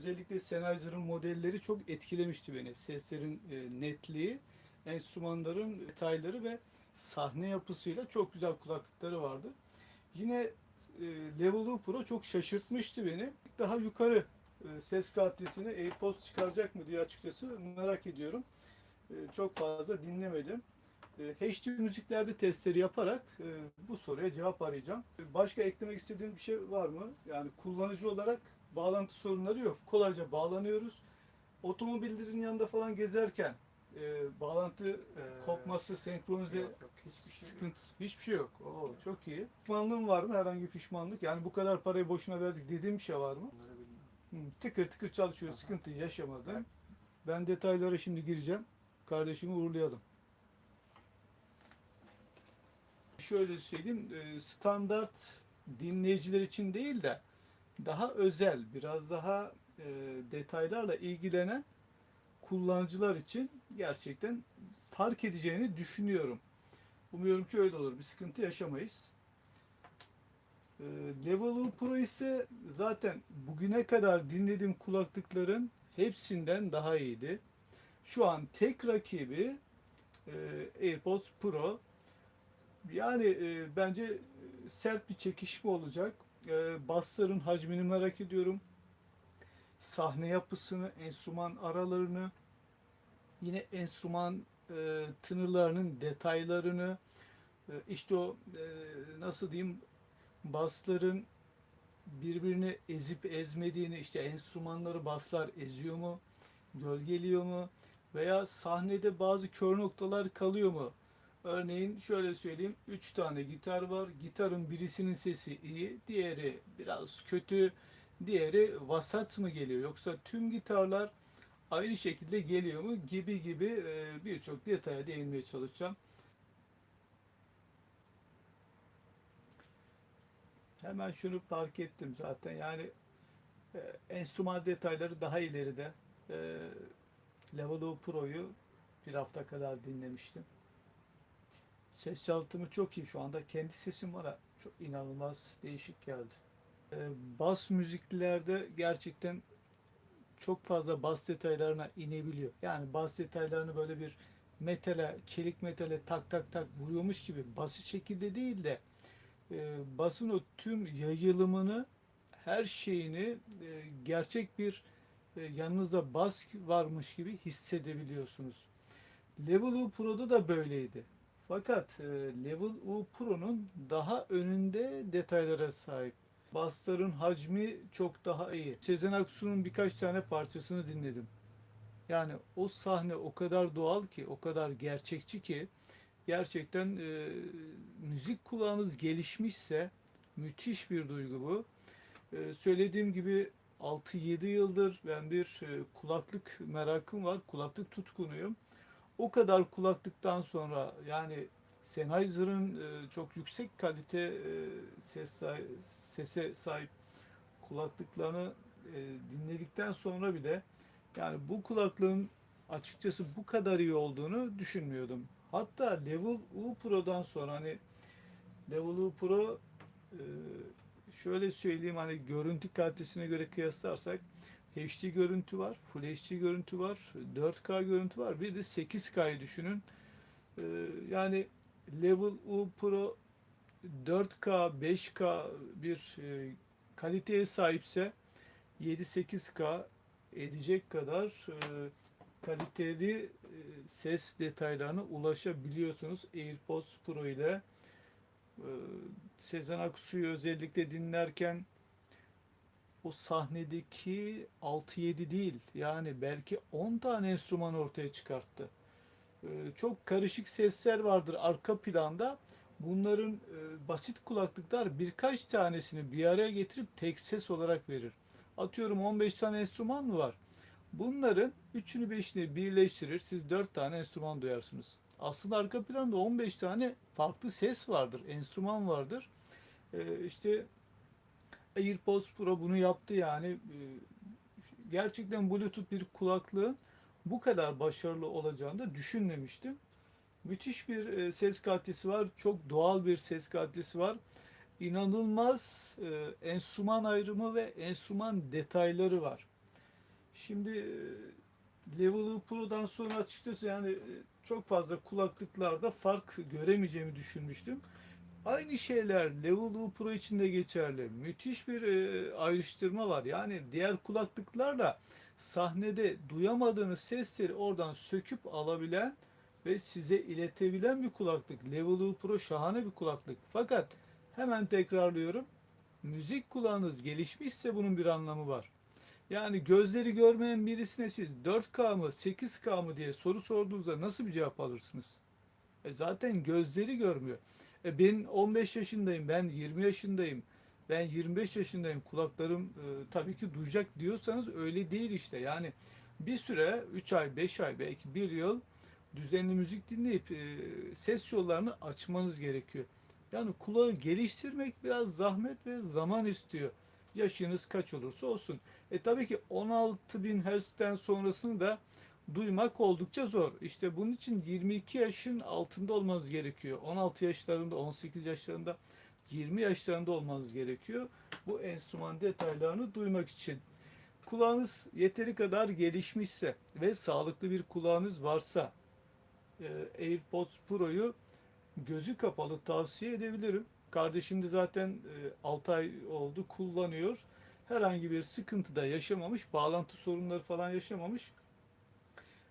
özellikle Sennheiser'ın modelleri çok etkilemişti beni. Seslerin e, netliği, enstrümanların detayları ve sahne yapısıyla çok güzel kulaklıkları vardı. Yine e, Level Pro çok şaşırtmıştı beni. Daha yukarı e, ses kalitesini AirPods çıkaracak mı diye açıkçası merak ediyorum. E, çok fazla dinlemedim. E, HD müziklerde testleri yaparak e, bu soruya cevap arayacağım. Başka eklemek istediğim bir şey var mı? Yani kullanıcı olarak bağlantı sorunları yok. Kolayca bağlanıyoruz. Otomobillerin yanında falan gezerken e, bağlantı kopması, senkronize Yok, yok, hiçbir şey yok. sıkıntı hiçbir şey yok. Oo, çok iyi. Pişmanlığın var mı? Herhangi bir pişmanlık? Yani bu kadar parayı boşuna verdik dediğim bir şey var mı? Hı, tıkır tıkır çalışıyor. Sıkıntı yaşamadım. Ben detaylara şimdi gireceğim. Kardeşimi uğurlayalım. Şöyle söyleyeyim, e, standart dinleyiciler için değil de daha özel, biraz daha e, detaylarla ilgilenen kullanıcılar için gerçekten fark edeceğini düşünüyorum. Umuyorum ki öyle olur. Bir sıkıntı yaşamayız. E, Level Pro ise zaten bugüne kadar dinlediğim kulaklıkların hepsinden daha iyiydi. Şu an tek rakibi e, AirPods Pro. Yani e, bence e, sert bir çekişme olacak. E, bassların hacmini merak ediyorum. Sahne yapısını, enstrüman aralarını, yine enstrüman e, tınılarının detaylarını, e, işte o e, nasıl diyeyim basların birbirini ezip ezmediğini, işte enstrümanları baslar eziyor mu, gölgeliyor mu veya sahnede bazı kör noktalar kalıyor mu? Örneğin şöyle söyleyeyim, 3 tane gitar var. Gitarın birisinin sesi iyi, diğeri biraz kötü, diğeri vasat mı geliyor? Yoksa tüm gitarlar aynı şekilde geliyor mu? Gibi gibi e, birçok detaya değinmeye çalışacağım. Hemen şunu fark ettim zaten. Yani e, enstrüman detayları daha ileride. E, U Pro'yu bir hafta kadar dinlemiştim. Ses yalıtımı çok iyi şu anda. Kendi sesim bana çok inanılmaz değişik geldi. E, bas müziklerde gerçekten çok fazla bas detaylarına inebiliyor. Yani bas detaylarını böyle bir metale, çelik metale tak tak tak vuruyormuş gibi basit şekilde değil de e, basın o tüm yayılımını her şeyini e, gerçek bir e, yanınızda bas varmış gibi hissedebiliyorsunuz. Level Pro'da da böyleydi. Fakat e, Level U Pro'nun daha önünde detaylara sahip. Bassların hacmi çok daha iyi. Sezen Aksu'nun birkaç tane parçasını dinledim. Yani o sahne o kadar doğal ki, o kadar gerçekçi ki gerçekten e, müzik kulağınız gelişmişse müthiş bir duygu bu. E, söylediğim gibi 6-7 yıldır ben bir e, kulaklık merakım var. Kulaklık tutkunuyum. O kadar kulaklıktan sonra yani Sennheiser'ın e, çok yüksek kalite e, ses sese sahip kulaklıklarını e, dinledikten sonra bile yani bu kulaklığın açıkçası bu kadar iyi olduğunu düşünmüyordum. Hatta Level U Pro'dan sonra hani Level U Pro şöyle söyleyeyim hani görüntü kalitesine göre kıyaslarsak HD görüntü var, Full HD görüntü var, 4K görüntü var. Bir de 8K'yı düşünün. E, yani Level U Pro 4K, 5K bir e, kaliteye sahipse 7-8K edecek kadar e, kaliteli e, ses detaylarına ulaşabiliyorsunuz AirPods Pro ile. E, Sezen Aksu'yu özellikle dinlerken o sahnedeki 6-7 değil yani belki 10 tane enstrüman ortaya çıkarttı. E, Çok karışık sesler vardır arka planda. Bunların e, basit kulaklıklar birkaç tanesini bir araya getirip tek ses olarak verir. Atıyorum 15 tane enstrüman mı var? Bunların üçünü beşini birleştirir. Siz dört tane enstrüman duyarsınız. Aslında arka planda 15 tane farklı ses vardır, enstrüman vardır. Ee, işte AirPods Pro bunu yaptı yani. Ee, gerçekten Bluetooth bir kulaklığın bu kadar başarılı olacağını da düşünmemiştim. Müthiş bir e, ses kalitesi var. Çok doğal bir ses kalitesi var. İnanılmaz e, enstrüman ayrımı ve enstrüman detayları var. Şimdi e, Level Pro'dan sonra açıkçası yani çok fazla kulaklıklarda fark göremeyeceğimi düşünmüştüm. Aynı şeyler Level Pro için de geçerli. Müthiş bir e, ayrıştırma var. Yani diğer kulaklıklarla sahnede duyamadığınız sesleri oradan söküp alabilen ve size iletebilen bir kulaklık. Level Pro şahane bir kulaklık. Fakat hemen tekrarlıyorum. Müzik kulağınız gelişmişse bunun bir anlamı var. Yani gözleri görmeyen birisine siz 4K mı 8K mı diye soru sorduğunuzda nasıl bir cevap alırsınız? E zaten gözleri görmüyor. E ben 15 yaşındayım, ben 20 yaşındayım, ben 25 yaşındayım. Kulaklarım e, tabii ki duyacak diyorsanız öyle değil işte. Yani bir süre 3 ay, 5 ay, belki 1 yıl düzenli müzik dinleyip e, ses yollarını açmanız gerekiyor. Yani kulağı geliştirmek biraz zahmet ve zaman istiyor. Yaşınız kaç olursa olsun. E tabii ki 16.000 Hz'den sonrasını da duymak oldukça zor. İşte bunun için 22 yaşın altında olmanız gerekiyor. 16 yaşlarında, 18 yaşlarında, 20 yaşlarında olmanız gerekiyor. Bu enstrüman detaylarını duymak için. Kulağınız yeteri kadar gelişmişse ve sağlıklı bir kulağınız varsa e, AirPods Pro'yu gözü kapalı tavsiye edebilirim. Kardeşim de zaten 6 ay oldu kullanıyor. Herhangi bir sıkıntı da yaşamamış. Bağlantı sorunları falan yaşamamış.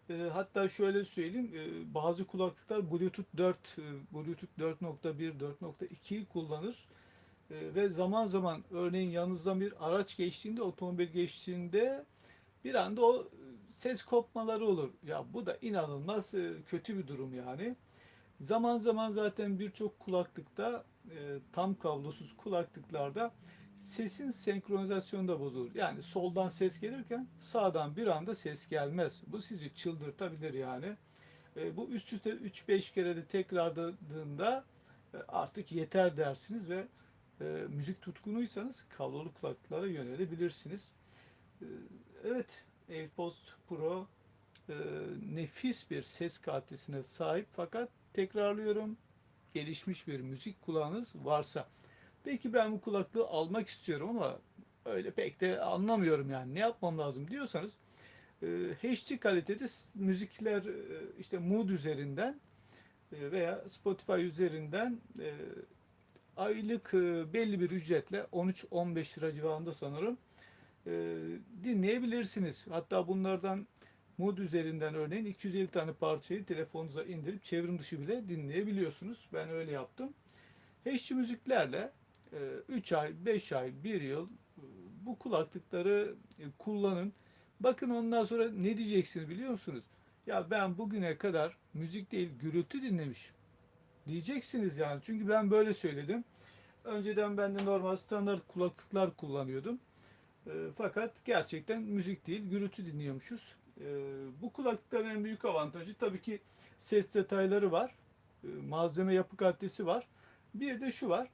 E, hatta şöyle söyleyeyim. e, bazı kulaklıklar Bluetooth 4, e, Bluetooth 4.1, 4.2'yi kullanır. E, ve zaman zaman örneğin yanınızdan bir araç geçtiğinde, otomobil geçtiğinde bir anda o ses kopmaları olur. Ya bu da inanılmaz e, kötü bir durum yani. Zaman zaman zaten birçok kulaklıkta e, tam kablosuz kulaklıklarda sesin senkronizasyonu da bozulur. Yani soldan ses gelirken sağdan bir anda ses gelmez. Bu sizi çıldırtabilir yani. E, bu üst üste 3-5 kere de tekrarladığında e, artık yeter dersiniz ve e, müzik tutkunuysanız kablolu kulaklıklara yönelebilirsiniz. E, evet, AirPods Pro e, nefis bir ses kalitesine sahip fakat tekrarlıyorum gelişmiş bir müzik kulağınız varsa. Peki ben bu kulaklığı almak istiyorum ama öyle pek de anlamıyorum yani ne yapmam lazım diyorsanız e, HD kalitede müzikler e, işte Mood üzerinden e, veya Spotify üzerinden aylık belli bir ücretle 13-15 lira civarında sanırım dinleyebilirsiniz. Hatta bunlardan Mood üzerinden örneğin 250 tane parçayı telefonunuza indirip çevrim dışı bile dinleyebiliyorsunuz. Ben öyle yaptım. HD müziklerle 3 ay, 5 ay, 1 yıl e, bu kulaklıkları e, kullanın. Bakın ondan sonra ne diyeceksiniz biliyor musunuz? Ya ben bugüne kadar müzik değil gürültü dinlemişim. Diyeceksiniz yani. Çünkü ben böyle söyledim. Önceden ben de normal standart kulaklıklar kullanıyordum. E, fakat gerçekten müzik değil gürültü dinliyormuşuz. E, bu kulaklıkların en büyük avantajı tabii ki ses detayları var. Malzeme yapı kalitesi var. Bir de şu var.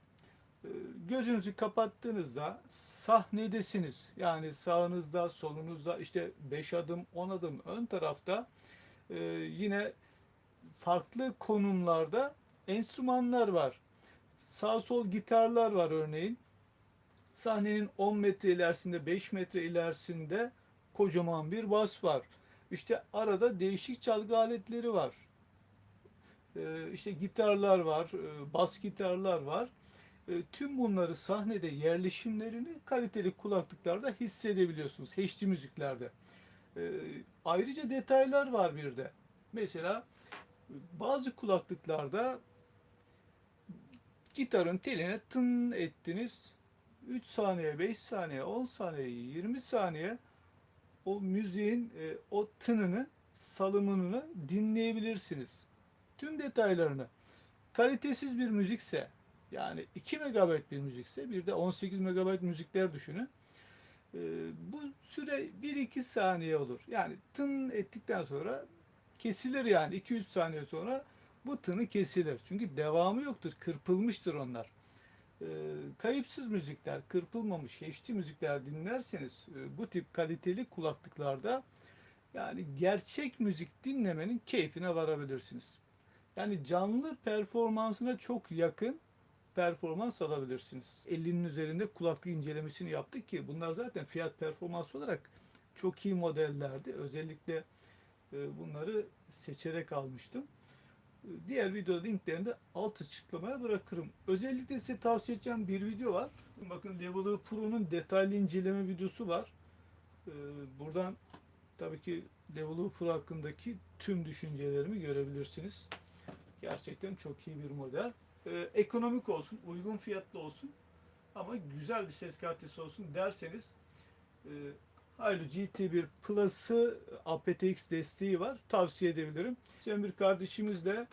E, gözünüzü kapattığınızda sahnedesiniz. Yani sağınızda, solunuzda işte 5 adım, 10 adım ön tarafta e, yine farklı konumlarda enstrümanlar var. Sağ sol gitarlar var örneğin. Sahnenin 10 metre ilerisinde, 5 metre ilerisinde kocaman bir bas var. İşte arada değişik çalgı aletleri var. Ee, işte gitarlar var, e, bas gitarlar var. E, Tüm bunları sahnede yerleşimlerini kaliteli kulaklıklarda hissedebiliyorsunuz. HD müziklerde. E, Ayrıca detaylar var bir de. Mesela bazı kulaklıklarda gitarın teline tın ettiniz. 3 saniye, 5 saniye, 10 saniye, 20 saniye o müziğin e, o tınını, salımını dinleyebilirsiniz. Tüm detaylarını. Kalitesiz bir müzikse, yani 2 MB bir müzikse, bir de 18 MB müzikler düşünün. E, bu süre 1-2 saniye olur. Yani tın ettikten sonra kesilir yani 2-3 saniye sonra bu tını kesilir. Çünkü devamı yoktur. Kırpılmıştır onlar. E, kayıpsız müzikler, kırpılmamış HD müzikler dinlerseniz e, bu tip kaliteli kulaklıklarda yani gerçek müzik dinlemenin keyfine varabilirsiniz. Yani canlı performansına çok yakın performans alabilirsiniz. 50'nin üzerinde kulaklık incelemesini yaptık ki bunlar zaten fiyat performans olarak çok iyi modellerdi. Özellikle e, bunları seçerek almıştım. E, Diğer video linklerini de alt açıklamaya bırakırım. Özellikle size tavsiye edeceğim bir video var. Bakın Level Pro'nun detaylı inceleme videosu var. E, Buradan tabii ki Level Pro hakkındaki tüm düşüncelerimi görebilirsiniz. Gerçekten çok iyi bir model. E, ekonomik olsun, uygun fiyatlı olsun ama güzel bir ses kalitesi olsun derseniz e, Haylo GT1 Plus'ı aptX desteği var. Tavsiye edebilirim. Sen bir kardeşimizle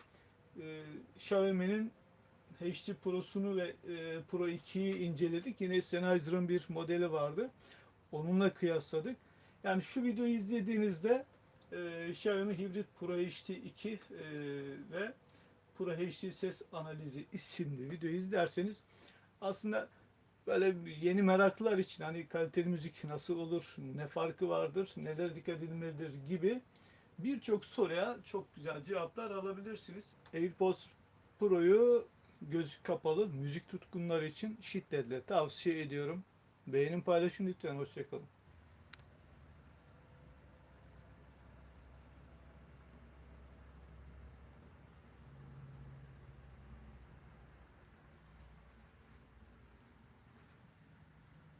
e, Xiaomi'nin HD Pro'sunu ve e, Pro 2'yi inceledik. Yine Sennheiser'ın bir modeli vardı. Onunla kıyasladık. Yani şu videoyu izlediğinizde e, Xiaomi Hybrid Pro HD 2 e, ve Pro HD Ses Analizi isimli videoyu izlerseniz aslında böyle yeni meraklılar için hani kaliteli müzik nasıl olur, ne farkı vardır, neler dikkat edilmelidir gibi birçok soruya çok güzel cevaplar alabilirsiniz. AirPods Pro'yu gözü kapalı müzik tutkunları için şiddetle tavsiye ediyorum. Beğenin paylaşın lütfen. Hoşçakalın.